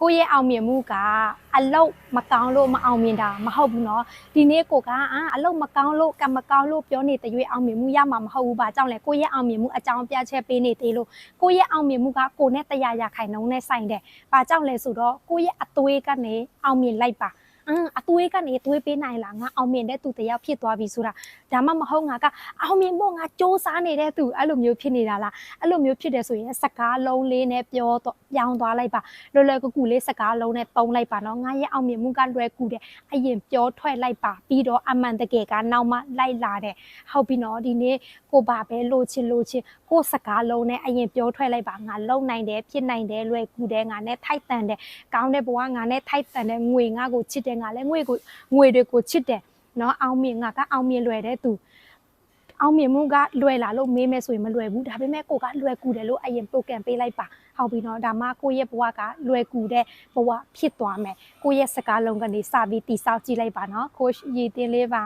ကိုယ့်ရဲ့အောင်မြင်မှုကအလုတ်မကောင်းလို့မအောင်မြင်တာမဟုတ်ဘူးเนาะဒီနေ့ကိုကအာအလုတ်မကောင်းလို့ကံမကောင်းလို့ပြောနေတဲ့ရွေးအောင်မြင်မှုရမှာမဟုတ်ဘူးပါကြောင့်လေကိုယ့်ရဲ့အောင်မြင်မှုအကြောင်းပြချက်ပေးနေသေးလို့ကိုယ့်ရဲ့အောင်မြင်မှုကကိုယ်နဲ့တရားရခိုင်နှုန်းနဲ့ဆိုင်တယ်ဘာကြောင့်လဲဆိုတော့ကိုယ့်ရဲ့အသွေးကနေအောင်မြင်လိုက်ပါ အင်းအသွေးကနေသွေးပေးနိုင်လားငါအောင်မြင်တဲ့သူတယောက်ဖြစ်သွားပြီဆိုတာဒါမှမဟုတ်ငါကအောင်မြင်ဖို့ငါစ조사နေတဲ့သူအဲ့လိုမျိုးဖြစ်နေတာလားအဲ့လိုမျိုးဖြစ်တယ်ဆိုရင်စကားလုံးလေးနဲ့ပြောတော့ပြောင်းသွားလိုက်ပါလွယ်လွယ်ကူကူလေးစကားလုံးနဲ့ပုံလိုက်ပါနော်ငါရဲ့အောင်မြင်မှုကလွယ်ကူတယ်အရင်ပြောထွက်လိုက်ပါပြီးတော့အမှန်တကယ်ကနောက်မှလိုက်လာတယ်ဟုတ်ပြီနော်ဒီနေ့ကိုပါပဲလိုချင်လိုချင်ကိုစကားလုံးနဲ့အရင်ပြောထွက်လိုက်ပါငါလုံနိုင်တယ်ဖြစ်နိုင်တယ်လွယ်ကူတယ်ငါနဲ့ထိုက်တန်တယ်ကောင်းတဲ့ဘဝငါနဲ့ထိုက်တန်တယ်ငွေငါကိုချစ်တယ်ငါလည်းငွေကိုငွေတွေကိုချစ်တယ်နော်အောင်မြင်ငါကအောင်မြင်လွယ်တဲ့သူအောင်မြင်မှုကလွယ်လာလို့မေးမယ်ဆိုရင်မလွယ်ဘူးဒါပေမဲ့ကိုကလွယ်ကူတယ်လို့အရင် program ပေးလိုက်ပါဟုတ်ပြီနော်ဒါမှကိုယ့်ရဲ့ဘဝကလွယ်ကူတဲ့ဘဝဖြစ်သွားမယ်ကိုယ့်ရဲ့စကားလုံးကနေစပြီးတိဆောက်ကြည့်လိုက်ပါနော်ကိုရည်တင်လေးပါ